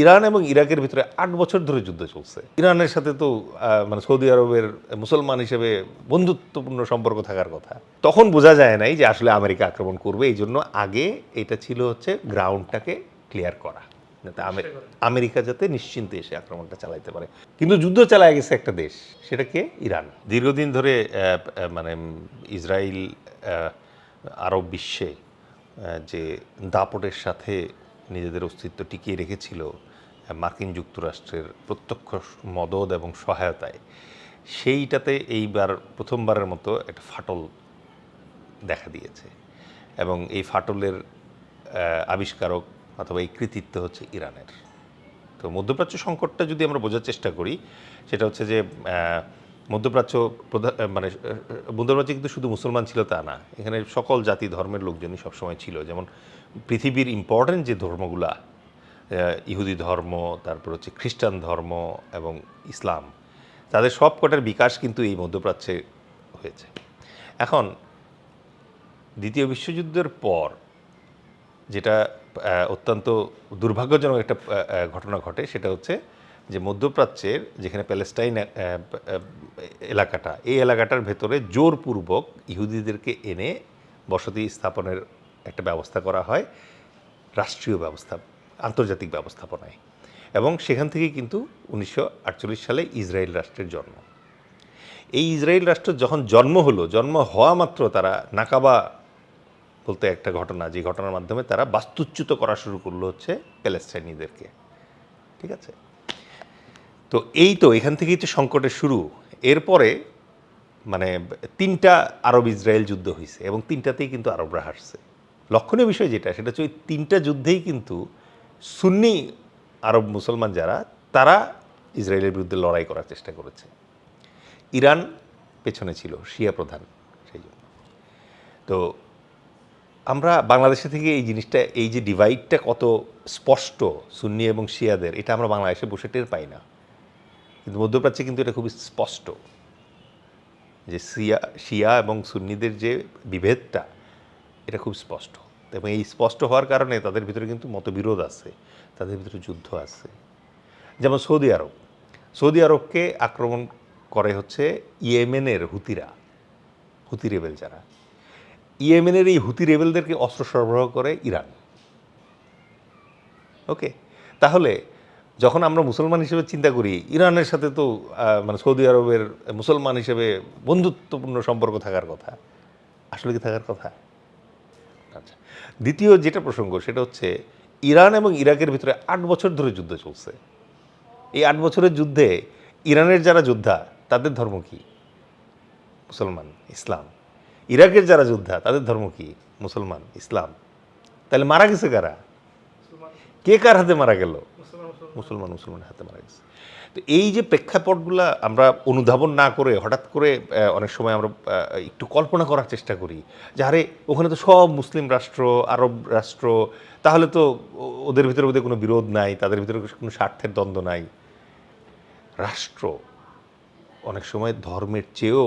Iran এবং ইরাকের ভিতরে আট বছর ধরে যুদ্ধ চলছে। ইরানের সাথে তো মানে সৌদি আরবের মুসলমান হিসেবে বন্ধুত্বপূর্ণ সম্পর্ক থাকার কথা। তখন বোঝা যায় নাই যে আসলে আমেরিকা আক্রমণ করবে এই জন্য আগে এটা ছিল হচ্ছে গ্রাউন্ডটাকে ক্লিয়ার করা। যাতে আমেরিকা যাতে নিশ্চিন্তে এসে আক্রমণটা চালাইতে পারে। কিন্তু যুদ্ধ চালায় গেছে একটা দেশ সেটা কে ইরান। দীর্ঘদিন ধরে মানে ইসরায়েল আরব বিশ্বে যে দাপটের সাথে নিজেদের অস্তিত্ব টিকিয়ে রেখেছিল মার্কিন যুক্তরাষ্ট্রের প্রত্যক্ষ মদত এবং সহায়তায়। সেইটাতে এইবার প্রথমবারের মতো একটা ফাটল দেখা দিয়েছে এবং এই ফাটলের আবিষ্কারক অথবা এই কৃতিত্ব হচ্ছে ইরানের। তো মধ্যপ্রাচ্য সংকটটা যদি আমরা বোঝার চেষ্টা করি সেটা হচ্ছে যে মধ্যপ্রাচ্য প্রধা- আহ, মানে মধ্যপ্রাচ্যে কিন্তু শুধু মুসলমান ছিল তা না এখানে সকল জাতি ধর্মের লোকজনই সবসময় ছিল। যেমন পৃথিবীর ইম্পর্ট্যান্ট যে ধর্মগুলা ইহুদি ধর্ম, তারপর হচ্ছে খ্রিস্টান ধর্ম এবং ইসলাম, তাদের সব কটার বিকাশ কিন্তু এই মধ্যপ্রাচ্যে হয়েছে। এখন, দ্বিতীয় বিশ্বযুদ্ধের পর, যেটা অত্যন্ত দুর্ভাগ্যজনক একটা ঘটনা ঘটে, সেটা হচ্ছে যে মধ্যপ্রাচ্যের যেখানে প্যালেস্টাইন এলাকাটা, এই এলাকাটার ভেতরে জোরপূর্বক ইহুদিদেরকে এনে বসতি স্থাপনের একটা ব্যবস্থা করা হয় রাষ্ট্রীয় ব্যবস্থা, আন্তর্জাতিক ব্যবস্থাপনায়। এবং সেখান থেকেই কিন্তু উনিশশো আটচল্লিশ সালে ইসরায়েল রাষ্ট্রের জন্ম। এই ইসরায়েল রাষ্ট্র যখন জন্ম হলো, জন্ম হওয়া মাত্র তারা নাকাবা বলতে একটা ঘটনা, যে ঘটনার মাধ্যমে তারা বাস্তুচ্যুত করা শুরু করল হচ্ছে প্যালেস্টাইনিদেরকে। ঠিক আছে? তো এই তো এখান থেকেই তো সংকটের শুরু। এরপরে মানে তিনটা আরব ইসরায়েল যুদ্ধ হয়েছে এবং তিনটাতেই কিন্তু আরবরা হারছে। লক্ষণীয় বিষয় যেটা, সেটা হচ্ছে ওই তিনটা যুদ্ধেই কিন্তু সুন্নি আরব মুসলমান যারা, তারা ইসরায়েলের বিরুদ্ধে লড়াই করার চেষ্টা করেছে। ইরান পেছনে ছিল, শিয়া প্রধান সেই জন্য। তো আমরা বাংলাদেশে থেকে এই জিনিসটা, এই যে ডিভাইডটা কত স্পষ্ট সুন্নি এবং শিয়াদের, এটা আমরা বাংলাদেশে বসে টের পাই না। কিন্তু মধ্যপ্রাচ্যে কিন্তু এটা খুবই স্পষ্ট যে শিয়া শিয়া এবং সুন্নিদের যে বিভেদটা, এটা খুব স্পষ্ট। এবং এই স্পষ্ট হওয়ার কারণে তাদের ভিতরে কিন্তু মতবিরোধ আছে, তাদের ভিতরে যুদ্ধ আছে। যেমন সৌদি আরব। সৌদি আরবকে আক্রমণ করে হচ্ছে ইয়েমেনের হুতিরা, হুতি রেবেল যারা। ইয়েমেনের এই হুতি রেবেলদেরকে অস্ত্র সরবরাহ করে ইরান। ওকে? তাহলে যখন আমরা মুসলমান হিসেবে চিন্তা করি, ইরানের সাথে তো মানে সৌদি আরবের মুসলমান হিসেবে বন্ধুত্বপূর্ণ সম্পর্ক থাকার কথা। আসলে কি থাকার কথা? আচ্ছা। দ্বিতীয় যেটা প্রসঙ্গ, সেটা হচ্ছে ইরান এবং ইরাকের ভিতরে আট বছর ধরে যুদ্ধ চলছে। এই আট বছরের যুদ্ধে ইরানের যারা যোদ্ধা, তাদের ধর্ম কি? মুসলমান, ইসলাম। ইরাকের যারা যোদ্ধা, তাদের ধর্ম কি? মুসলমান, ইসলাম। তাহলে মারা গেছে কারা? কে কার হাতে মারা গেল? মুসলমান, মুসলমানের হাতে মারা গেছে। তো এই যে প্রেক্ষাপটগুলা আমরা অনুধাবন না করে, হঠাৎ করে অনেক সময় আমরা একটু কল্পনা করার চেষ্টা করি যে, আরে, ওখানে তো সব মুসলিম রাষ্ট্র, আরব রাষ্ট্র, তাহলে তো ওদের ভিতরে ওদের কোনো বিরোধ নাই, তাদের ভিতরে কোনো স্বার্থের দ্বন্দ্ব নাই। রাষ্ট্র অনেক সময় ধর্মের চেয়েও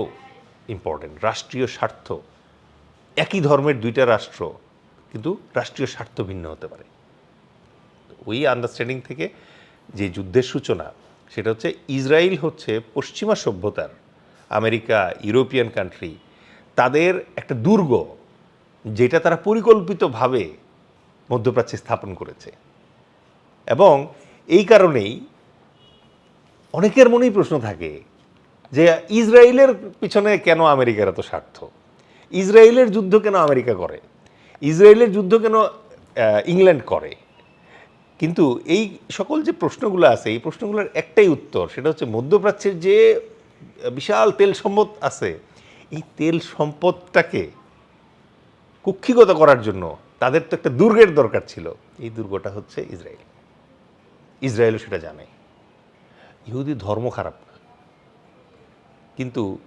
ইম্পর্টেন্ট রাষ্ট্রীয় স্বার্থ। একই ধর্মের দুইটা রাষ্ট্র, কিন্তু রাষ্ট্রীয় স্বার্থ ভিন্ন হতে পারে। ওই আন্ডারস্ট্যান্ডিং থেকে যে যুদ্ধের সূচনা, সেটা হচ্ছে ইসরায়েল হচ্ছে পশ্চিমা সভ্যতার, আমেরিকা, ইউরোপিয়ান কান্ট্রি তাদের একটা দুর্গ, যেটা তারা পরিকল্পিতভাবে মধ্যপ্রাচ্যে স্থাপন করেছে। এবং এই কারণেই অনেকের মনেই প্রশ্ন থাকে যে ইসরায়েলের পিছনে কেন আমেরিকার এত স্বার্থ? ইসরায়েলের যুদ্ধ কেন আমেরিকা করে? ইসরায়েলের যুদ্ধ কেন ইংল্যান্ড করে? কিন্তু এই সকল যে প্রশ্নগুলো আছে, এই প্রশ্নগুলোর একটাই উত্তর, সেটা হচ্ছে মধ্যপ্রাচ্যের যে বিশাল তেল সম্পদ আছে, এই তেল সম্পদটাকে কুক্ষিগত করার জন্য তাদের তো একটা দুর্গের দরকার ছিল। এই দুর্গটা হচ্ছে ইসরায়েল। ইসরায়েলও সেটা জানে। ইহুদি ধর্ম খারাপ না। কিন্তু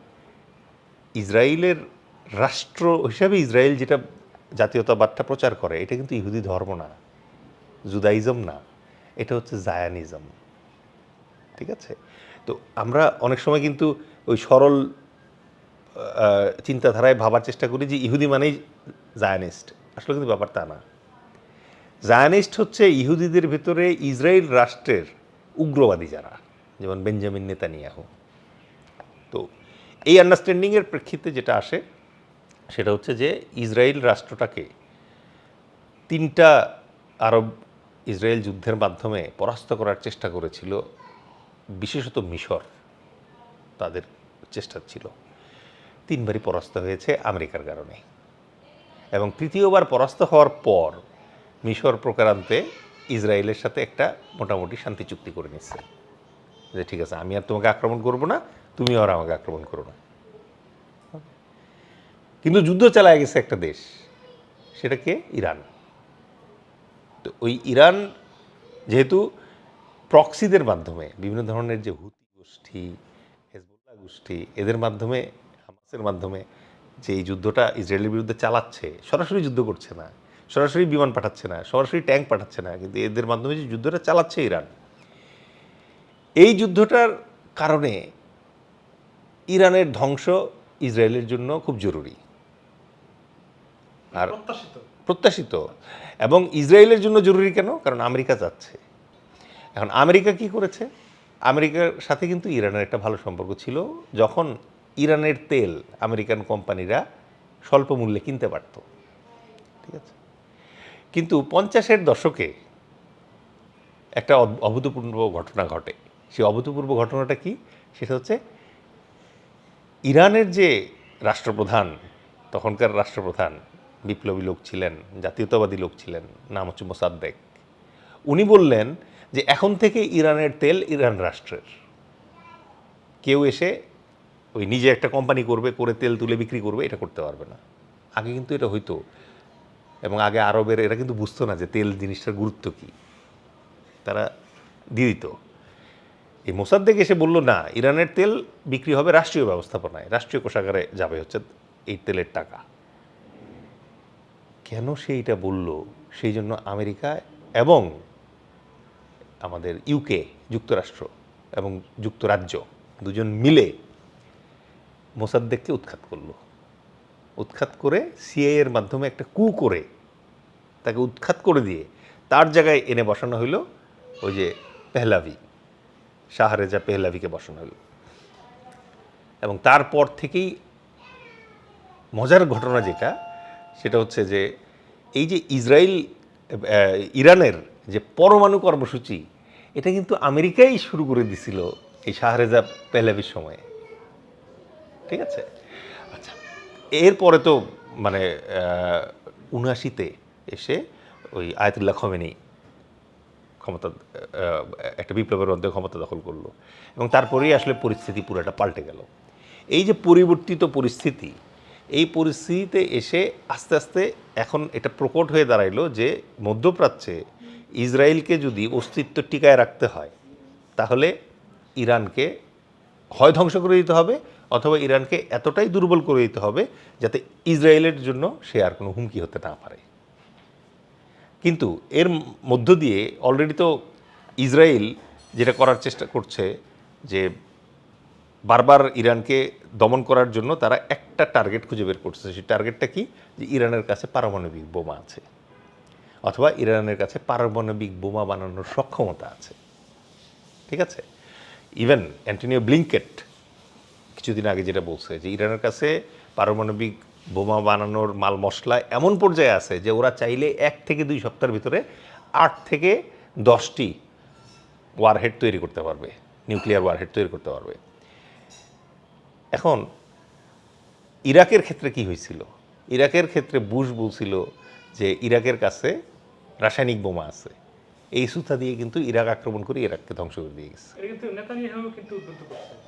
ইসরায়েলের রাষ্ট্র হিসাবে ইসরায়েল যেটা জাতীয়তাবাদটা প্রচার করে, এটা কিন্তু ইহুদি ধর্ম না। জুদাইজম না, এটা হচ্ছে জায়ানিজম। ঠিক আছে? তো আমরা অনেক সময় কিন্তু ওই সরল চিন্তাধারায় ভাবার চেষ্টা করি যে ইহুদি মানেই জায়ানিস্ট। আসলে কিন্তু ব্যাপার তা না। জায়ানিস্ট হচ্ছে ইহুদিদের ভেতরে ইসরায়েল রাষ্ট্রের উগ্রবাদী যারা, যেমন বেঞ্জামিন নেতানিয়াহু। তো এই আন্ডারস্ট্যান্ডিংয়ের প্রেক্ষিতে যেটা আসে, সেটা হচ্ছে যে ইসরায়েল রাষ্ট্রটাকে তিনটা আরব ইসরায়েল যুদ্ধের মাধ্যমে পরাস্ত করার চেষ্টা করেছিল, বিশেষত মিশর, তাদের চেষ্টা ছিল। তিনবারই পরাস্ত হয়েছে আমেরিকার কারণে। এবং তৃতীয়বার পরাস্ত হওয়ার পর মিশর প্রকারান্তে ইসরায়েলের সাথে একটা মোটামুটি শান্তি চুক্তি করে নিচ্ছে। যে ঠিক আছে, আমি আর তোমাকে আক্রমণ করব না, তুমি আর আমাকে আক্রমণ করো না। কিন্তু যুদ্ধ চালায় গেছে একটা দেশ সেটা কে ইরান। তো ওই ইরান যেহেতু প্রক্সিদের মাধ্যমে, বিভিন্ন ধরনের যে হুতি গোষ্ঠী, হেজবুল্লাহ গোষ্ঠী, এদের মাধ্যমে, হামাসের মাধ্যমে যে এই যুদ্ধটা ইসরায়েলের বিরুদ্ধে চালাচ্ছে, সরাসরি যুদ্ধ করছে না, সরাসরি বিমান পাঠাচ্ছে না, সরাসরি ট্যাঙ্ক পাঠাচ্ছে না, কিন্তু এদের মাধ্যমে যে যুদ্ধটা চালাচ্ছে ইরান, এই যুদ্ধটার কারণে ইরানের ধ্বংস ইসরায়েলের জন্য খুব জরুরি। আর প্রত্যাশিত। এবং ইসরায়েলের জন্য জরুরি কেন? কারণ আমেরিকা যাচ্ছে। এখন আমেরিকা কি করেছে? আমেরিকার সাথে কিন্তু ইরানের একটা ভালো সম্পর্ক ছিল। যখন ইরানের তেল আমেরিকান কোম্পানিরা স্বল্প মূল্যে কিনতে পারত। ঠিক আছে? কিন্তু পঞ্চাশের দশকে একটা অভূতপূর্ব ঘটনা ঘটে। সেই অভূতপূর্ব ঘটনাটা কি? সেটা হচ্ছে ইরানের যে রাষ্ট্রপ্রধান, তখনকার রাষ্ট্রপ্রধান বিপ্লবী লোক ছিলেন, জাতীয়তাবাদী লোক ছিলেন, নাম হচ্ছে মোসাদ্দেক। উনি বললেন যে এখন থেকে ইরানের তেল ইরান রাষ্ট্রের। কেউ এসে ওই নিজে একটা কোম্পানি করবে, করে তেল তুলে বিক্রি করবে, এটা করতে পারবে না। আগে কিন্তু এটা হইতো। এবং আগে আরবের, এরা কিন্তু বুঝতো না যে তেল জিনিসটার গুরুত্ব কী। তারা দিয়ে দিত। এই মোসাদ্দেক এসে বলল, না, ইরানের তেল বিক্রি হবে রাষ্ট্রীয় ব্যবস্থাপনায়। রাষ্ট্রীয় কোষাগারে যাবে হচ্ছে এই তেলের টাকা। কেন সে এটা বলল? সেই জন্য আমেরিকা এবং আমাদের ইউকে যুক্তরাষ্ট্র এবং যুক্তরাজ্য দুজন মিলে মোসাদ্দেককে উৎখাত করল। উৎখাত করে সিআই এর মাধ্যমে একটা কু করে তাকে উৎখাত করে দিয়ে তার জায়গায় এনে বসানো হলো ওই যে পেহলাভি, শাহরেজা পেহলাভিকে বসানো হলো এবং তারপর থেকেই মজার ঘটনা যেটা সেটা হচ্ছে যে এই যে ইসরায়েল ইরানের যে পরমাণু কর্মসূচি, এটা কিন্তু আমেরিকাই শুরু করে দিছিল এই শাহরেজা পেহলাভির সময়ে। ঠিক আছে? আচ্ছা এরপরে তো মানে উনআশিতে এসে ওই আয়াতুল্লাহ খমেনি ক্ষমতা একটা বিপ্লবের মধ্যে ক্ষমতা দখল করল এবং তারপরেই আসলে পরিস্থিতি পুরোটা পাল্টে গেল। এই যে পরিবর্তিত পরিস্থিতি এই পরিস্থিতিতে এসে আস্তে আস্তে এখন এটা প্রকট হয়ে দাঁড়াইলো যে মধ্যপ্রাচ্যে ইসরায়েলকে যদি অস্তিত্ব টিকায় রাখতে হয়, তাহলে ইরানকে হয় ধ্বংস করে দিতে হবে অথবা ইরানকে এতটাই দুর্বল করে দিতে হবে যাতে ইসরায়েলের জন্য সে আর কোনো হুমকি হতে না পারে। কিন্তু এর মধ্য দিয়ে অলরেডি তো ইসরায়েল যেটা করার চেষ্টা করছে যে বারবার ইরানকে দমন করার জন্য তারা একটা টার্গেট খুঁজে বের করছে। সেই টার্গেটটা কি? যে ইরানের কাছে পারমাণবিক বোমা আছে অথবা ইরানের কাছে পারমাণবিক বোমা বানানোর সক্ষমতা আছে। ঠিক আছে? ইভেন অ্যান্টনিও ব্লিঙ্কেট কিছুদিন আগে যেটা বলছে যে ইরানের কাছে পারমাণবিক বোমা বানানোর মাল মশলা এমন পর্যায়ে আছে যে ওরা চাইলে এক থেকে দুই সপ্তাহের ভিতরে আট থেকে দশটি ওয়ারহেড তৈরি করতে পারবে নিউক্লিয়ার ওয়ারহেড তৈরি করতে পারবে। এখন ইরাকের ক্ষেত্রে কি হয়েছিল? ইরাকের ক্ষেত্রে বুশ বলছিল যে ইরাকের কাছে রাসায়নিক বোমা আছে। এই সুতা দিয়ে কিন্তু ইরাক আক্রমণ করে ইরাককে ধ্বংস করে দিয়ে গেছে।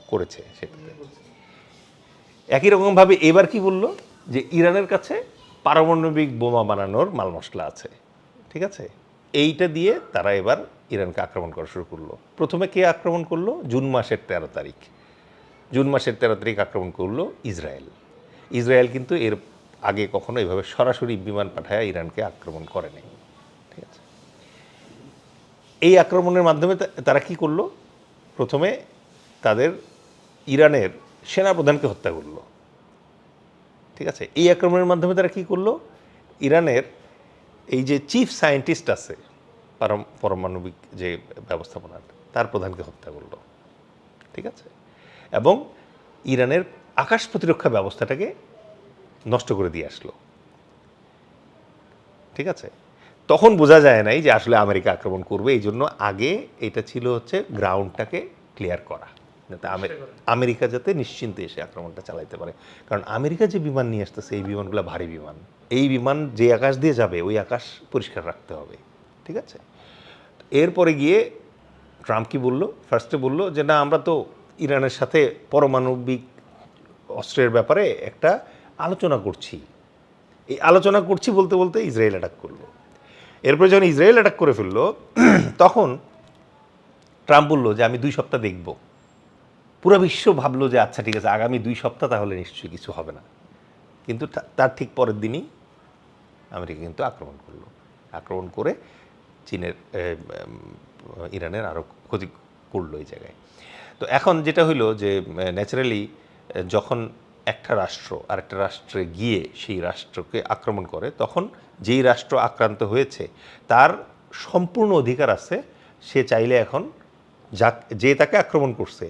করেছে সেটাতে। একই রকমভাবে এবার কি বলল? যে ইরানের কাছে পারমাণবিক বোমা বানানোর মাল মশলা আছে। ঠিক আছে? এইটা দিয়ে তারা এবার ইরানকে আক্রমণ করা শুরু করল। প্রথমে কে আক্রমণ করল? জুন মাসের তেরো তারিখ। জুন মাসের তেরো তারিখ আক্রমণ করল ইসরায়েল। ইসরায়েল কিন্তু এর আগে কখনো এভাবে সরাসরি বিমান পাঠায় ইরানকে আক্রমণ করেনি ঠিক আছে? এই আক্রমণের মাধ্যমে তারা কি করল? প্রথমে তাদের ইরানের সেনাপ্রধানকে হত্যা করল। ঠিক আছে? এই আক্রমণের মাধ্যমে তারা কি করল? ইরানের এই যে চিফ সায়েন্টিস্ট আছে, পারম- পারমাণবিক যে ব্যবস্থাপনার তার প্রধানকে হত্যা করল। ঠিক আছে? এবং ইরানের আকাশ প্রতিরক্ষা ব্যবস্থাটাকে নষ্ট করে দিয়ে আসলো। ঠিক আছে? তখন বোঝা যায় নাই যে আসলে আমেরিকা আক্রমণ করবে এই জন্য আগে এটা ছিল হচ্ছে গ্রাউন্ডটাকে ক্লিয়ার করা। যাতে আমেরিকা যাতে নিশ্চিন্তে এসে আক্রমণটা চালাইতে পারে। কারণ আমেরিকা যে বিমান নিয়ে আসতেছে এই বিমানগুলো ভারী বিমান। এই বিমান যে আকাশ দিয়ে যাবে ওই আকাশ পরিষ্কার রাখতে হবে। ঠিক আছে? এরপরে গিয়ে ট্রাম্প কি বলল? ফার্স্টে বলল যে না আমরা তো ইরানের সাথে পরমাণবিক অস্ত্রের ব্যাপারে একটা আলোচনা করছি। এই আলোচনা করছি বলতে বলতে ইসরায়েল অ্যাটাক করল। এরপরে যখন ইসরায়েল অ্যাটাক করে ফেলল, তখন ট্রাম্প বলল যে, আমি দুই সপ্তাহ দেখব। পুরো বিশ্ব ভাবলো যে আচ্ছা ঠিক আছে, আগামী দুই সপ্তাহ তাহলে নিশ্চয়ই কিছু হবে না। কিন্তু তার ঠিক পরের দিনই আমেরিকা কিন্তু আক্রমণ করল। আক্রমণ করে চীনের ইরানের আরও ক্ষতি করল এই জায়গায়। তো এখন যেটা হইল যে ন্যাচারালি যখন একটা রাষ্ট্র আরেকটা রাষ্ট্রে গিয়ে সেই রাষ্ট্রকে আক্রমণ করে, তখন যেই রাষ্ট্র আক্রান্ত হয়েছে, তার সম্পূর্ণ অধিকার আছে, সে চাইলে এখন যা যে তাকে আক্রমণ করছে,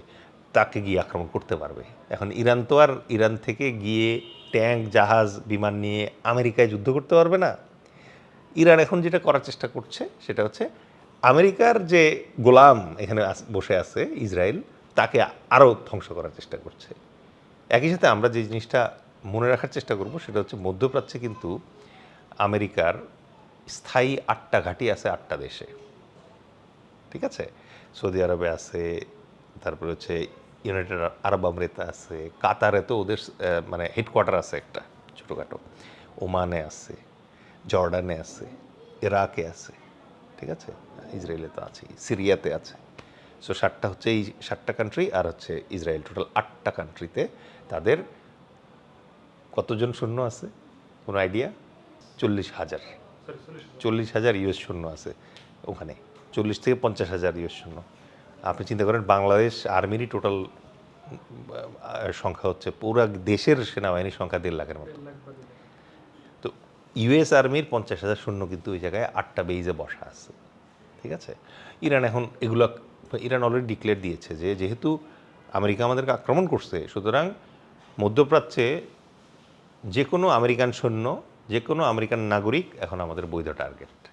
তাকে গিয়ে আক্রমণ করতে পারবে। এখন ইরান তো আর ইরান থেকে গিয়ে ট্যাঙ্ক, জাহাজ, বিমান নিয়ে আমেরিকায় যুদ্ধ করতে পারবে না। ইরান এখন যেটা করার চেষ্টা করছে, সেটা হচ্ছে আমেরিকার যে গোলাম এখানে বসে আছে, ইসরায়েল তাকে আরও ধ্বংস করার চেষ্টা করছে। একই সাথে আমরা যে জিনিসটা মনে রাখার চেষ্টা করব সেটা হচ্ছে মধ্যপ্রাচ্যে কিন্তু আমেরিকার স্থায়ী আটটা ঘাঁটি আছে আটটা দেশে। ঠিক আছে? সৌদি আরবে আছে, তারপরে হচ্ছে ইউনাইটেড আরব আমিরাতে আছে, কাতারে তো ওদের মানে হেডকোয়ার্টার আছে একটা ছোটোখাটো। ওমানে আছে, জর্ডানে আছে, ইরাকে আছে। ঠিক আছে? ইসরায়েলে তো আছে সিরিয়াতে আছে। সো সাতটা হচ্ছে এই সাতটা কান্ট্রি আর হচ্ছে ইসরায়েল টোটাল আটটা কান্ট্রিতে তাদের কতজন সৈন্য আছে? কোনো আইডিয়া চল্লিশ হাজার। চল্লিশ হাজার ইউএস শূন্য আছে ওখানে। চল্লিশ থেকে পঞ্চাশ হাজার ইউএস শূন্য আপনি চিন্তা করেন বাংলাদেশ আর্মিরই টোটাল সংখ্যা হচ্ছে পুরো দেশের সেনাবাহিনীর সংখ্যা দেড় লাখের মতো। তো ইউএস আর্মির পঞ্চাশ হাজার শূন্য কিন্তু ওই জায়গায় আটটা বেইজে বসা আছে। ঠিক আছে? ইরান এখন এগুলো ইরান অলরেডি ডিক্লেয়ার দিয়েছে যে যেহেতু আমেরিকা আমাদেরকে আক্রমণ করছে, সুতরাং মধ্যপ্রাচ্যে যে কোনো আমেরিকান সৈন্য যে কোনো আমেরিকান নাগরিক এখন আমাদের বৈধ টার্গেট